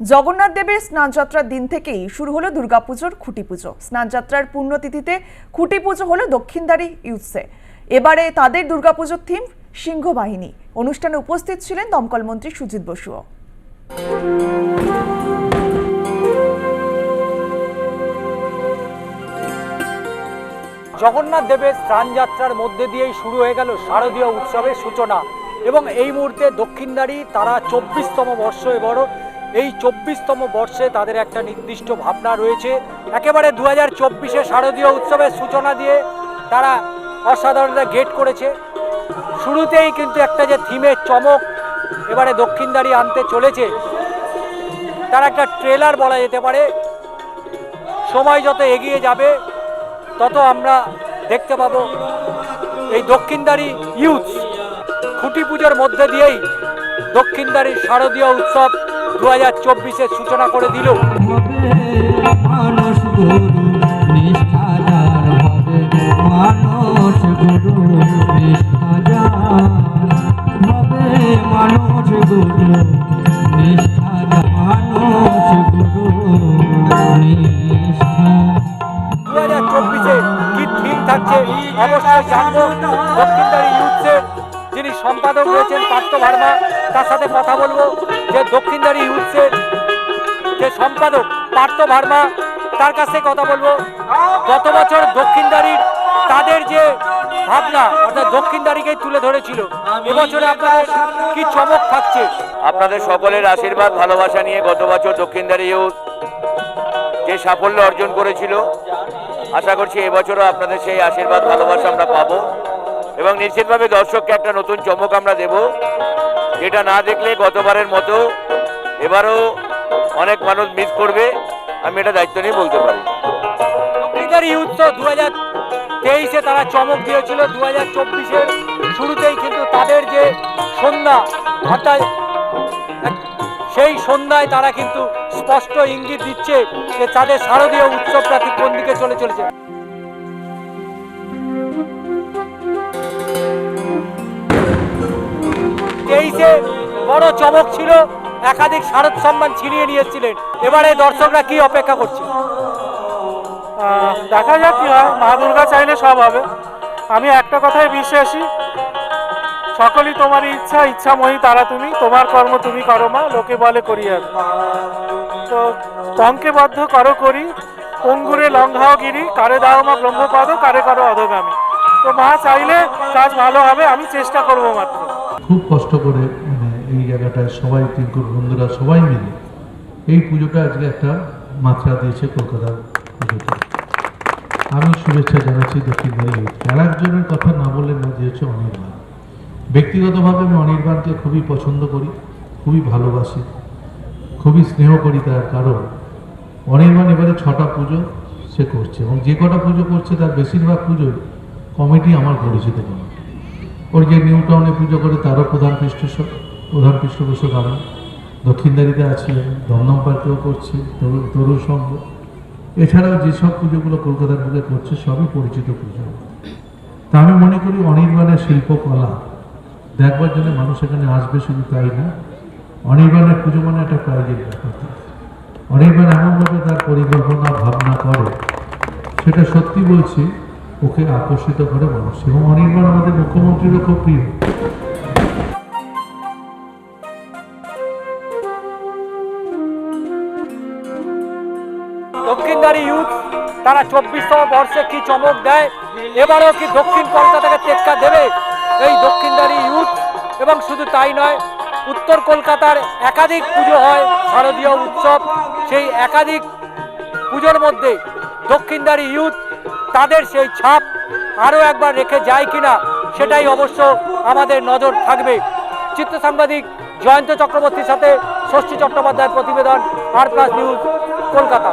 জগন্নাথ দেবের স্নানযাত্রার দিন থেকেই শুরু হলো দুর্গাপুজোর খুঁটি পুজো স্নানযাত্রার পুণ্যতিথিতে খুঁটি পুজো হলো দক্ষিণদারি ইউথসে। এবারে তাদের দুর্গাপুজোর থিম সিংহ বাহিনী অনুষ্ঠানে উপস্থিত ছিলেন দমকল মন্ত্রী সুজিত বসুও। জগন্নাথ দেবের স্নানযাত্রার মধ্যে দিয়েই শুরু হয়ে গেল শারদীয় উৎসবের সূচনা। এবং এই মুহূর্তে দক্ষিণদারি তারা চব্বিশতম বর্ষ এবারও এই চব্বিশতম বর্ষে তাদের একটা নির্দিষ্ট ভাবনা রয়েছে। একেবারে দু হাজার চব্বিশে শারদীয় উৎসবের সূচনা দিয়ে তারা অসাধারণ গেট করেছে। শুরুতেই কিন্তু একটা যে থিমের চমক এবারে দক্ষিণদারি আনতে চলেছে। তার একটা ট্রেলার বলা যেতে পারে। সময় যত এগিয়ে যাবে, তত আমরা দেখতে পাবো এই দক্ষিণদারি ইউথ। খুঁটি পুজোর মধ্যে দিয়েই দক্ষিণদারির শারদীয় উৎসব দু হাজার চব্বিশের সূচনা করে দিল। দু হাজার চব্বিশে কি থাকছে? অবশ্যই জানব। সম্পাদক রয়েছেন পার্থ ভার্মা। তার সাথে কথা বলব যে দক্ষিণদারি ইউথসের যে সম্পাদক পার্থ ভার্মা, তার কাছে কথা বলব। গত বছর দক্ষিণদারির তাদের যে ভাবনা, অর্থাৎ দক্ষিণদারিকেই তুলে ধরেছিল, এবছরে আপনাদের কি চমক থাকছে? আপনাদের সকলের আশীর্বাদ, ভালোবাসা নিয়ে গত বছর দক্ষিণদারি ইউথ যে সাফল্য অর্জন করেছিল, আশা করছি এবছরও আপনাদের সেই আশীর্বাদ, ভালোবাসা আমরা পাবো। এবং নিশ্চিতভাবে দর্শককে একটা নতুন চমক আমরা দেব। যেটা না দেখলে গতবারের মতো এবারও অনেক মানুষ মিস করবে। আমি এটা দায়িত্ব নিয়ে বলতে পারি। দু হাজার তেইশে তারা চমক দিয়েছিল। দু হাজার চব্বিশের শুরুতেই কিন্তু তাদের যে সন্ধ্যা, অর্থাৎ সেই সন্ধ্যায় তারা কিন্তু স্পষ্ট ইঙ্গিত দিচ্ছে যে তাদের শারদীয় উৎসবটা ঠিক কোন দিকে চলে চলেছে। তেইশে বড় চমক ছিল, একাধিক শারদ সম্মান ছিনিয়ে নিয়েছিলেন। এবারে দর্শকরা কি অপেক্ষা করছে? দেখা যাক কি হয়। মা দুর্গা চাইলে সব হবে। আমি একটা কথায় বিশ্বাসী। সকলই তোমার ইচ্ছা ইচ্ছা ইচ্ছাময়ী তারা তুমি। তোমার কর্ম তুমি করো মা, লোকে বলে করি আর। তো পঙ্কে বদ্ধ করো করি। অঙ্গুরে লঙ্ঘাও গিরি। কারে দাও মা ব্রহ্মপদ কারে করো অধগামী। তো মা চাইলে কাজ ভালো হবে, আমি চেষ্টা করব মাত্র। খুব কষ্ট করে মানে এই জায়গাটায় সবাই টিঙ্কুর বন্ধুরা সবাই মিলে এই পুজোটা আজকে একটা মাত্রা দিয়েছে কলকাতার পুজোতে। আমি শুভেচ্ছা জানাচ্ছি দক্ষিণবাড়ি ইউথকে আর একজনের কথা না বললে না যে হচ্ছে অনির্বাণ। ব্যক্তিগতভাবে আমি অনির্বাণকে খুবই পছন্দ করি, খুবই ভালোবাসি, খুবই স্নেহ করি তার কারণ অনির্বাণ এবারে ছটা পুজো সে করছে এবং যে কটা পুজো করছে তার বেশিরভাগ পুজোই কমিটি আমার পরিচিত কমিটি ওর যে নিউ টাউনে পুজো করে, তারও প্রধান পৃষ্ঠপোষক প্রধান পৃষ্ঠপোষক আমি। দক্ষিণদারিতে আছি দমদম পার্কেও করছি, তরু তরু সংঘ। এছাড়াও যেসব পুজোগুলো কলকাতার বুকে করছে, সবই পরিচিত পুজো। তা আমি মনে করি অনির্বাণের শিল্পকলা। দেখবার জন্য মানুষ এখানে আসবে শুধু তাই না, অনির্বাণের পুজো মানে একটা প্রাইজের ব্যাপার। অনির্বাণ এমনভাবে তার পরিকল্পনা, ভাবনা করে, সেটা সত্যি বলছি ওকে আকর্ষিত করে মানুষ এবং অনির্বাণ আমাদের মুখ্যমন্ত্রীরও খুব প্রিয়। দক্ষিণদারি ইউথ, তারা চব্বিশতম বর্ষে কি চমক দেয়? এবারেও কি দক্ষিণ কলকাতাকে টেক্কা দেবে এই দক্ষিণদারি ইউথ? এবং শুধু তাই নয়, উত্তর কলকাতার একাধিক পুজো হয়, শারদীয় উৎসব, সেই একাধিক পুজোর মধ্যে দক্ষিণদারি ইউথ তাদের সেই ছাপ আরও একবার রেখে যায় কিনা সেটাই অবশ্য আমাদের নজর থাকবে। চিত্র সাংবাদিক জয়ন্ত চক্রবর্তীর সাথে ষষ্ঠী চট্টোপাধ্যায়ের প্রতিবেদন আর প্লাস নিউজ, কলকাতা।